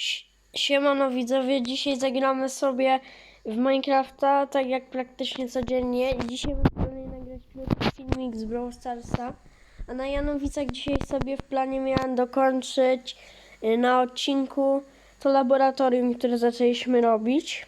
Si- Siemano widzowie, dzisiaj zagramy sobie w Minecrafta, tak jak praktycznie codziennie. Dzisiaj będziemy nagrać krótki filmik z Brawl Starsa. A na Janowicach dzisiaj sobie w planie miałem dokończyć y, na odcinku to laboratorium, które zaczęliśmy robić.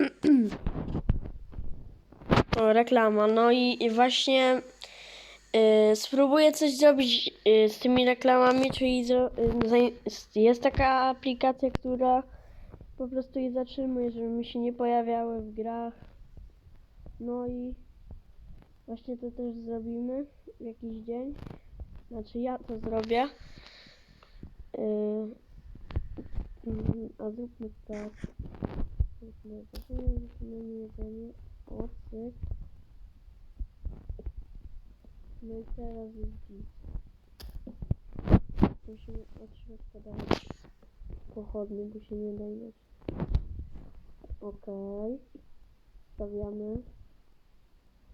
o, reklama. No i właśnie y, spróbuję coś zrobić y, z tymi reklamami, czyli y, jest taka aplikacja, która po prostu je zatrzymuje, żeby mi się nie pojawiały w grach. No i właśnie to też zrobimy w jakiś dzień. Znaczy ja to zrobię. Mm, a zróbmy tak. Zróbmy tak. Zróbmy jedzenie. O, cyk. No i teraz jest git. Musimy od środka dawać pochodnie, bo się nie da. Okej. Stawiamy.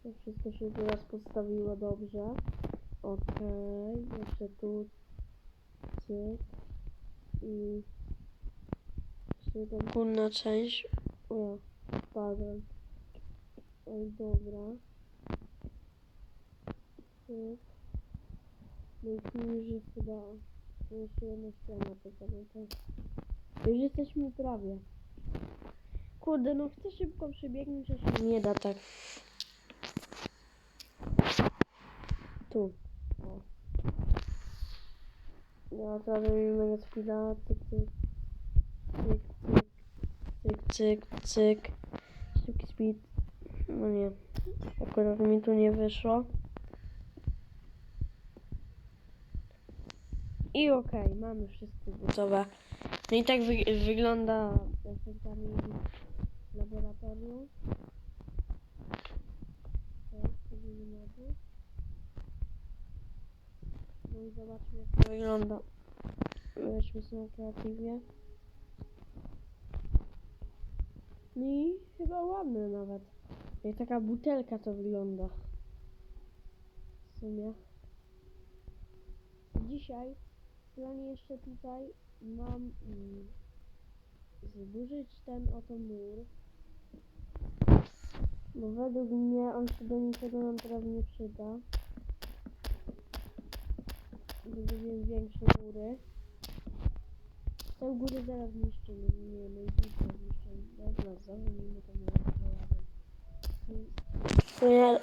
To wszystko się teraz postawiło dobrze. Okej. Jeszcze tu. Cyk. I jeszcze ta górna część. O, spadłem. Oj, dobra. No już jest chyba jeszcze jedna to pamiętam. Już jesteśmy prawie. Kurde, no chcę szybko przebiegnąć, a się nie da tak. Tu. O. Ja teraz robimy speeda. Cyk, cyk. Cyk, cyk. Cyk, cyk, cyk. Szybki speed. No nie. Akurat mi tu nie wyszło. I okej, mamy wszystko gotowe. No i tak wy wygląda efektami laboratorium. Tak. No i zobaczmy jak to wygląda. Weźmy sobie na kreatywie. No i chyba ładne nawet. Jak taka butelka to wygląda. W sumie. Dzisiaj planie jeszcze tutaj mam mm, zburzyć ten oto mur. Bo według mnie on się do niczego nam teraz nie przyda. Zrobiłem większe mury. Te góry zaraz zniszczymy. Nie, no i tutaj zniszczymy. Dobra, zawalimy to mury. Nie.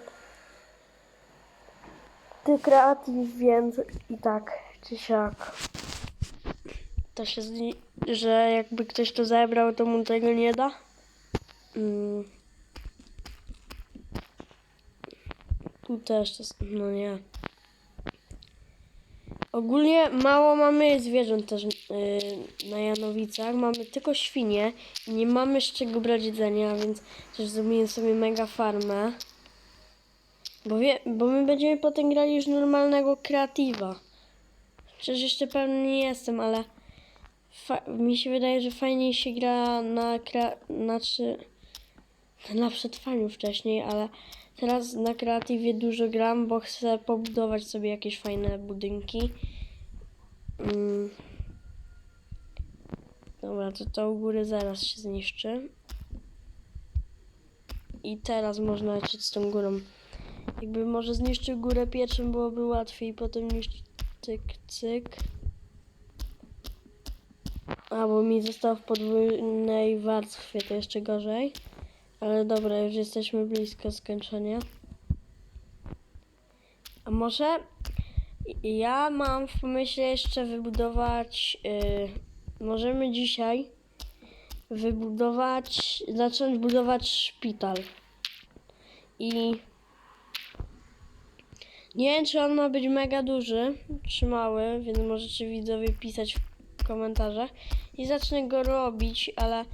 Ty kreatyw, więc i tak, czy siak. To się zni- że jakby ktoś to zebrał, to mu tego nie da. Mm. Tu też to, no nie. Ogólnie mało mamy zwierząt też yy, na Janowicach. Mamy tylko świnie nie mamy z czego brać jedzenia, więc też zrobiłem sobie mega farmę. Bo, wie, bo my będziemy potem grali już normalnego kreatywa. Przecież jeszcze pewny nie jestem, ale mi się wydaje, że fajniej się gra na kre- znaczy na przetrwaniu wcześniej, ale teraz na kreatywie dużo gram, bo chcę pobudować sobie jakieś fajne budynki. Mm. Dobra, to to u góry zaraz się zniszczy. I teraz można lecieć z tą górą. Jakby może zniszczył górę pierwszym, byłoby łatwiej, potem niszczyć cyk, cyk. A, bo mi został w podwójnej warstwie, to jeszcze gorzej. Ale dobra, już jesteśmy blisko skończenia. A może ja mam w pomyśle jeszcze wybudować. Yy, możemy dzisiaj wybudować, zacząć budować szpital. I nie wiem, czy on ma być mega duży, czy mały, więc możecie widzowie pisać w komentarzach. I zacznę go robić, ale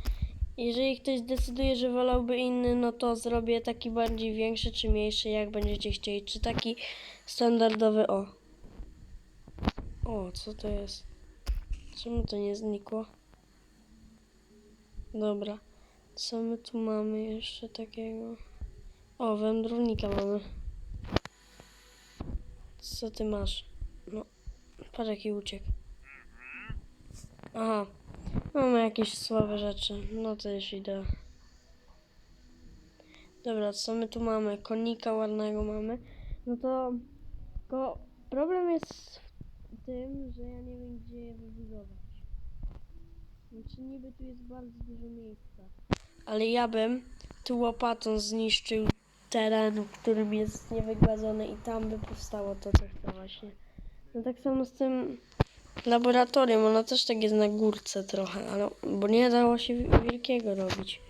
jeżeli ktoś zdecyduje, że wolałby inny, no to zrobię taki bardziej większy czy mniejszy, jak będziecie chcieli. Czy taki standardowy, o. O, co to jest? Czemu to nie znikło? Dobra. Co my tu mamy jeszcze takiego? O, wędrownika mamy. Co ty masz? No, patrz jaki uciekł. Aha. jakieś słabe rzeczy. No to już idę. Dobra, co my tu mamy? Konika ładnego mamy. No to... Tylko problem jest w tym, że ja nie wiem gdzie je wybudować. Znaczy niby tu jest bardzo dużo miejsca. Ale ja bym tu łopatą zniszczył teren, w którym jest niewygładzony i tam by powstało to, co chcę właśnie. No tak samo z tym laboratorium, ono też tak jest na górce trochę, ale bo nie dało się wi- wielkiego robić.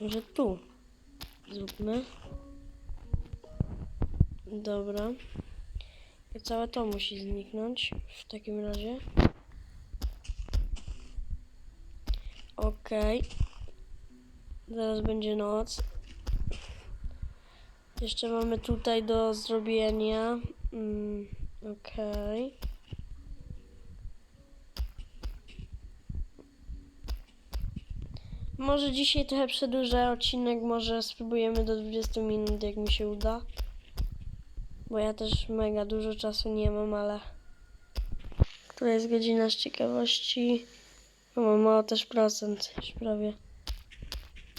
Może tu zróbmy. Dobra. I całe to musi zniknąć w takim razie. Okej. Zaraz będzie noc. Jeszcze mamy tutaj do zrobienia. Mm, Okej. Może dzisiaj trochę przedłużę odcinek, może spróbujemy do 20 minut, jak mi się uda. Bo ja też mega dużo czasu nie mam, ale... To jest godzina z ciekawości. Mam mało też procent, już prawie.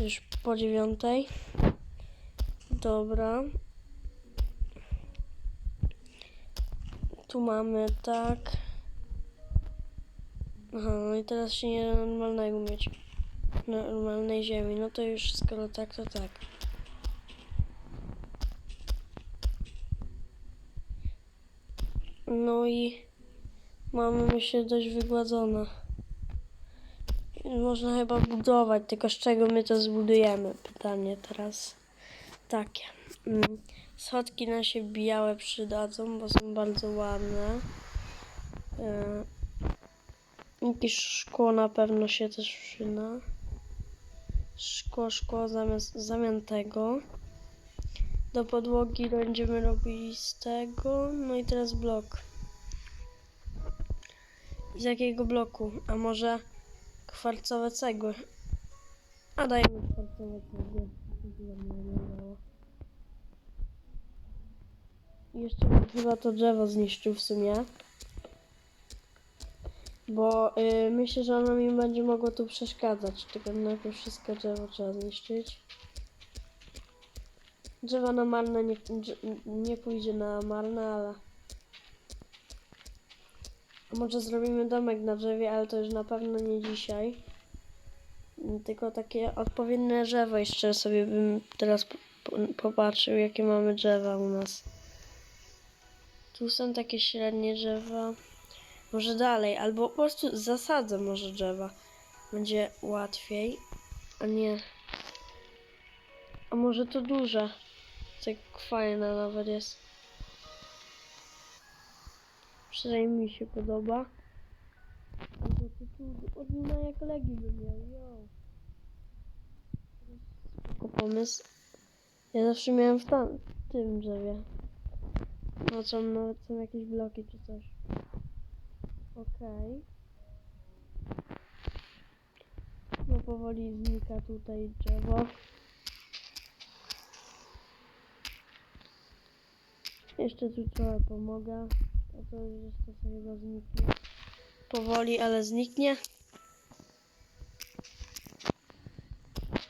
Już po dziewiątej. Dobra. Tu mamy tak. Aha, no i teraz się nie da normalnego mieć. Normalnej ziemi. No to już skoro tak, to tak. No i mamy myślę dość wygładzone. Można chyba budować, tylko z czego my to zbudujemy? Pytanie teraz takie. Mm, Schodki nam się białe przydadzą, bo są bardzo ładne. E, Jakieś szkło na pewno się też przyda. Szkło, szkło zamiast, zamian tego. Do podłogi będziemy robili z tego. No i teraz blok. Z jakiego bloku? A może kwarcowe cegły? A dajmy kwarcowe cegły. żeby ładnie wyglądało. I Jeszcze chyba to drzewo zniszczył w sumie. Bo y, myślę, że ono mi będzie mogło tu przeszkadzać. Tylko najpierw wszystko drzewo trzeba zniszczyć. Drzewo na marne nie, nie pójdzie na marne, ale... Może zrobimy domek na drzewie, ale to już na pewno nie dzisiaj. Tylko takie odpowiednie drzewo jeszcze sobie bym teraz po, po, popatrzył, jakie mamy drzewa u nas. Tu są takie średnie drzewa. Może dalej, albo po prostu zasadzę może drzewa. Będzie łatwiej, a nie... A może to duże? Tak fajne nawet jest. Przynajmniej mi się podoba. Albo to tu od moja kolegi by miał, yo. Spoko pomysł. Ja zawsze miałem w tam, tym drzewie. No są nawet są jakieś bloki czy coś. Okej. No powoli znika tutaj drzewo. Jeszcze tu trochę pomogę. A to już to sobie chyba zniknie. Powoli, ale zniknie.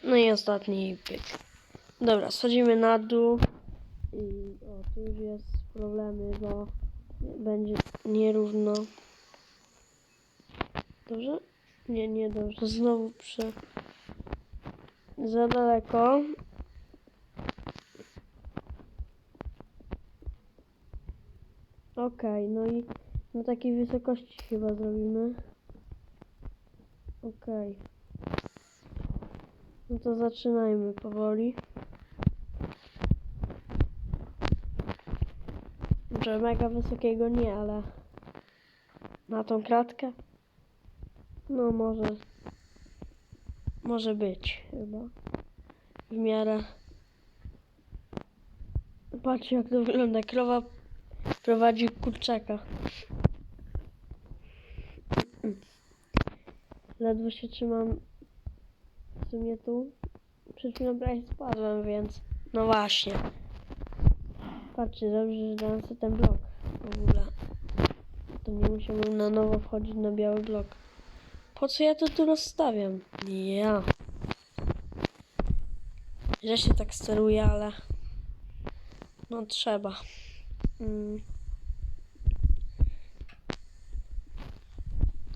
No i ostatni pyk. Dobra, schodzimy na dół. I o, tu już jest problemy, bo będzie nierówno. Dobrze? Nie, nie dobrze. Znowu prze... Za daleko. Okej, no i na takiej wysokości chyba zrobimy. Okej. No to zaczynajmy powoli. Może mega wysokiego nie, ale na tą kratkę? No może. Może być chyba. W miarę. Patrzcie jak to wygląda. Krowa prowadzi kurczaka. Ledwo się trzymam w sumie tu. Przed chwilą prawie spadłem, więc no właśnie. Patrzcie, dobrze, że dałem sobie ten blok w ogóle. To nie musiałbym na nowo wchodzić na biały blok. Po co ja to tu rozstawiam? Ja. Że się tak steruje, ale... No trzeba. Mm.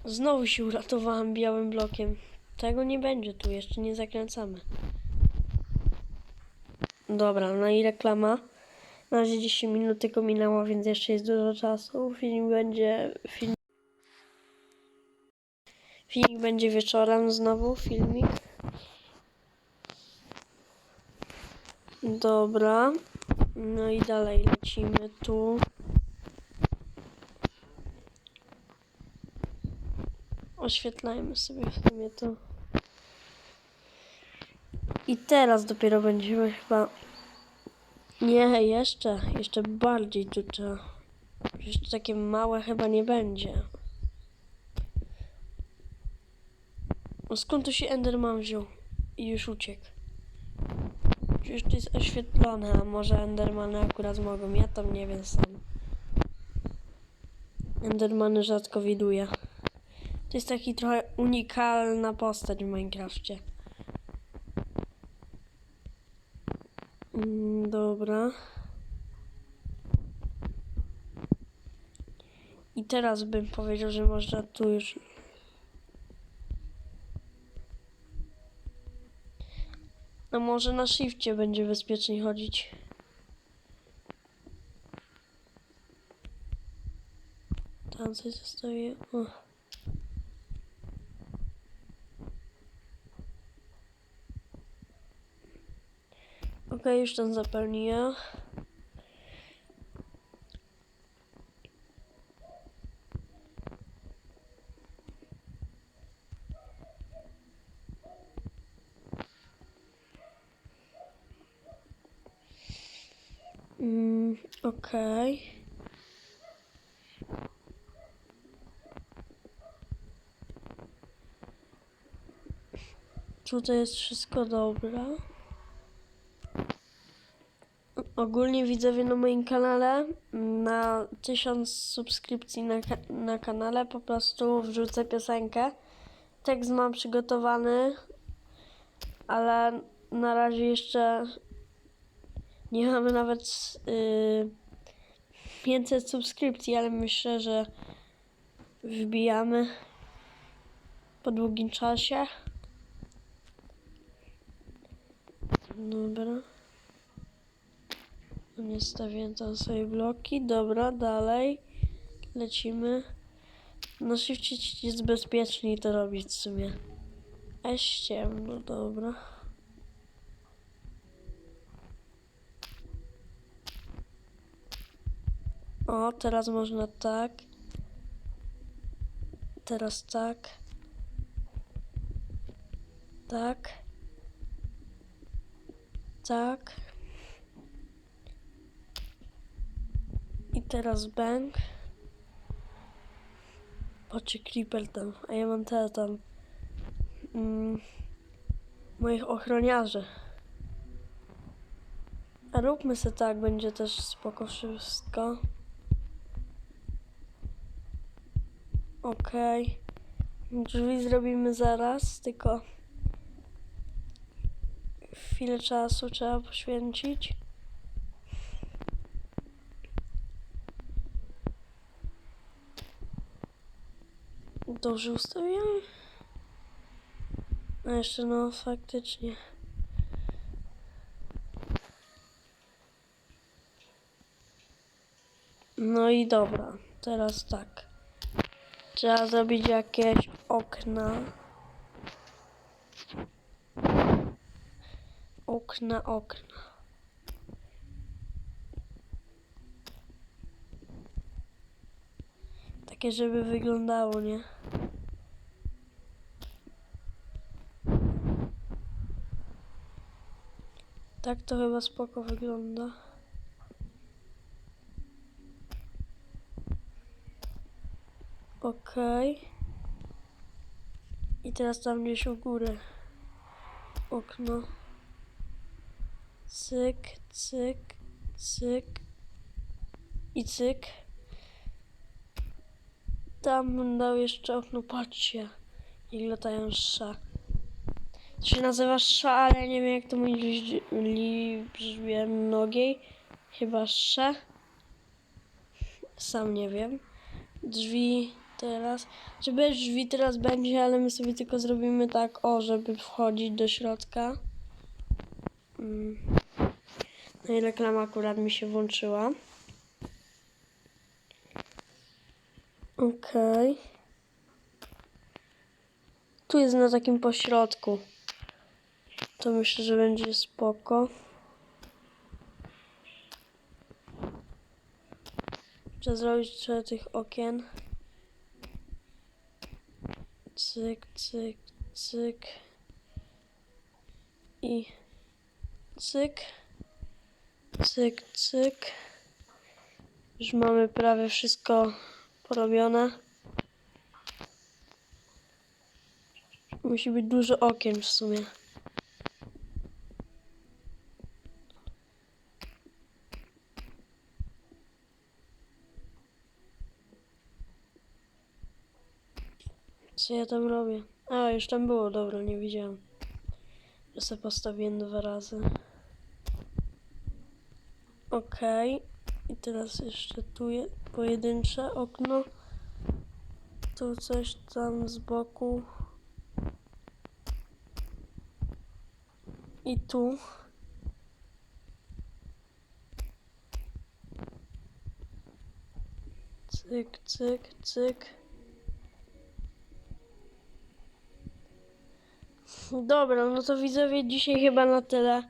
Znowu się uratowałem białym blokiem. Tego nie będzie tu, jeszcze nie zakręcamy. Dobra, no i reklama. Na razie 10 minut tylko minęło, więc jeszcze jest dużo czasu. Film będzie. Film, filmik będzie wieczorem znowu, filmik. Dobra. No i dalej lecimy tu. Oświetlajmy sobie w sumie to. I teraz dopiero będziemy chyba. Nie, jeszcze, jeszcze bardziej tu trzeba. Jeszcze takie małe chyba nie będzie. Skąd tu się Enderman wziął? I już uciekł. Przecież to jest oświetlone, a może Endermany akurat mogą, ja tam nie wiem sam. Endermany rzadko widuję. To jest taki trochę unikalna postać w Minecrafcie. Dobra. I teraz bym powiedział, że można tu już. No może na shifcie będzie bezpieczniej chodzić. Tam coś zostaje. O. Okej, już ten zapełnię. Mm, Okej. Tutaj jest wszystko dobre. Ogólnie widzowie na moim kanale, na 1000 subskrypcji na, na kanale po prostu wrzucę piosenkę. Tekst mam przygotowany, ale na razie jeszcze nie mamy nawet y, 500 subskrypcji, ale myślę, że wbijamy po długim czasie. Dobra. Nie stawiam tam sobie bloki. Dobra, dalej. Lecimy. Na shifcie jest bezpieczniej to robić w sumie. A ciemno, dobra. O, teraz można tak. Teraz tak. Tak. Tak. Teraz bang. Patrzcie, creeper tam. A ja mam te tam. Mm, moich ochroniarzy. A róbmy se tak, będzie też spoko wszystko. Okej. Drzwi zrobimy zaraz, tylko chwilę czasu trzeba poświęcić. Dobrze ustawiam? A jeszcze no faktycznie. No i dobra, teraz tak. Trzeba zrobić jakieś okna. Okna, okna. Takie, żeby wyglądało, nie? Tak to chyba spoko wygląda. Okej. I teraz tam gdzieś u góry. Okno. Cyk, cyk, cyk. I cyk. Tam dał jeszcze okno, patrzcie. I latają sze. To się nazywa sze, ale nie wiem jak to mówić w liczbie mnogiej. Chyba sze. Sam nie wiem. Drzwi teraz. Czy bez drzwi teraz będzie, ale my sobie tylko zrobimy tak, o, żeby wchodzić do środka. Mm. No i reklama akurat mi się włączyła. Okej. Tu jest na takim pośrodku. To myślę, że będzie spoko. Trzeba zrobić trochę tych okien. Cyk, cyk, cyk. I cyk. Cyk, cyk. Już mamy prawie wszystko porobione. Musi być dużo okien w sumie. Co ja tam robię? A, już tam było, dobra, nie widziałem. Ja sobie postawiłem dwa razy. Okej. I teraz jeszcze tu jest pojedyncze okno. Tu coś tam z boku. I tu. Cyk, cyk, cyk. Dobra, no to widzowie dzisiaj chyba na tyle.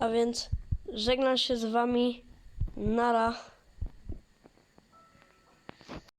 A więc żegnam się z wami. Nara.